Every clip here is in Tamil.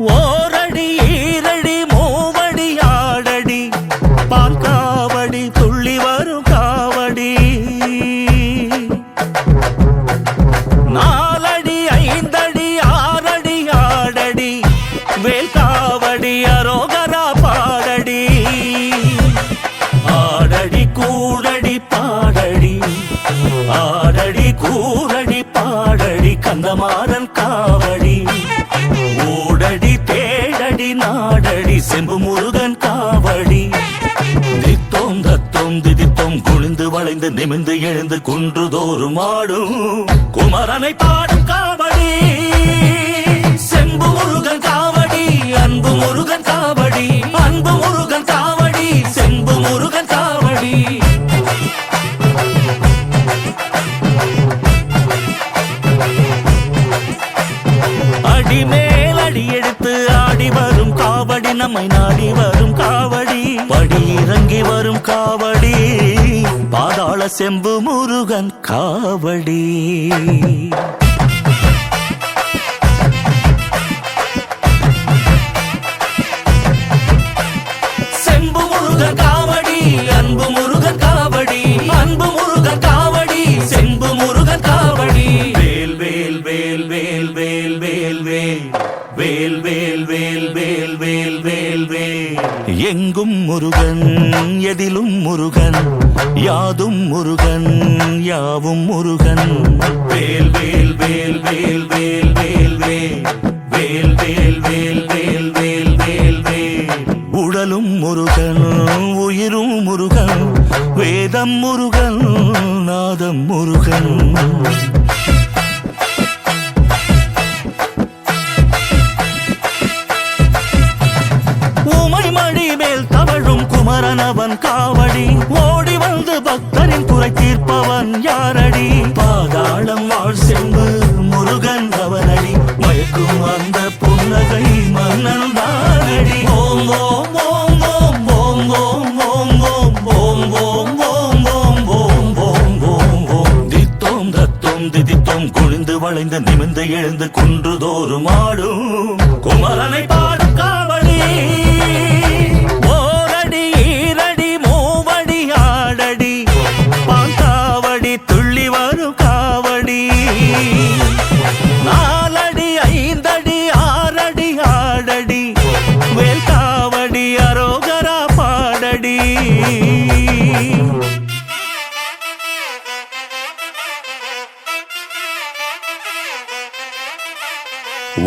Whoa! நாடடி செம்பு முருகன் காவடி. தித்தோம் தத்தோம் திதித்தோம் குளிந்து வளைந்து நிமிந்து எழுந்து குன்று தோறும் ஆடும் குமரனை பாடும் காவடி. செம்பு முருகன் காவடி அன்பு முருகன் காவடி. அன்பு முருகன் காவடி செம்பு முருகன் காவடி. அடிமே நம்மை நாடி வரும் காவடி படி இறங்கி வரும் காவடி பாதாள செம்பு முருகன் காவடி செம்பு முருகன் காவடி அன்பு முருகன் காவடி அன்பு முருகன் காவடி செம்பு முருகன் காவடி வேல் வேல் வேல் வேல் வேல் வேல் வேல் வேல் வேல் எங்கும் முருகன் எதிலும் முருகன் யாதும் முருகன் யாவும் முருகன் வேல் வேல் வேல் வேல் வேல் வேல் வேல் வேல் வேல் வேல் வேல் வேல் வேல் வேல் உடலும் முருகன் உயிரும் முருகன் வேதம் முருகன் நாதம் முருகன் கணவன் காவடி ஓடி வந்து பக்தரின் குறை தீர்ப்பவன் யாரடி பாதாளம் வாழ் செம்பு முருகன் அவனடி மயக்கும் அந்த புன்னகை மன்னன் தானடி ஓம் ஓம் ஓம் ஓம் ஓம் ஓம் ஓம் ஓம் ஓம் ஓம் ஓம் ஓம் ஓம் ஓம் ஓம் ஓம் தித்தோம் தத்தோம் திதித்தோம் குளிந்து வளைந்து நிமிந்து எழுந்து குன்றுதோறும் ஆடும் குமரனை பா பாடடி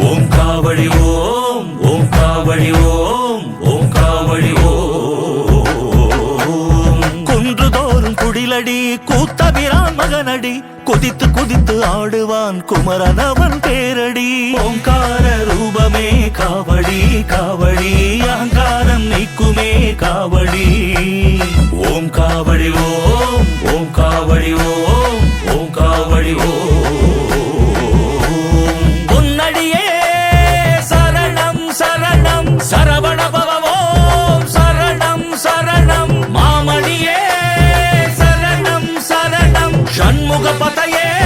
ஓம் காவடி ஓம் ஓம் காவடி ஓம் ஓம் காவடி ஓம். குன்றுதோறும் குடிலடி கூத்தபிரான் மகனடி குதித்து குதித்து ஆடுவான் குமரன் அவன் பேரடி. ஓங்கார ரூபமே காவடி காவடி அகங்காரம் நீக்குமே. zapata y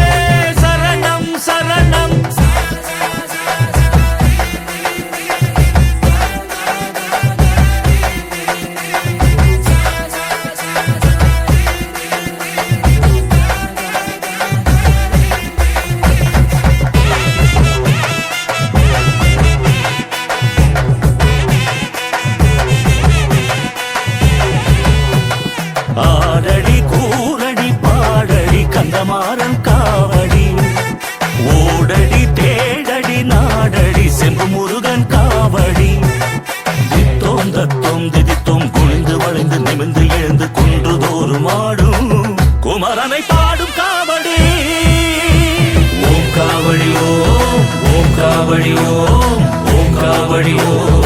காவடி ஓம் ஓம் காவடி ஓம்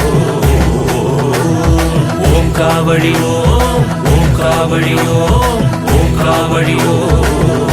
ஓம் காவடி ஓம் ஓம் காவடி ஓம் ஓம் காவடி ஓம்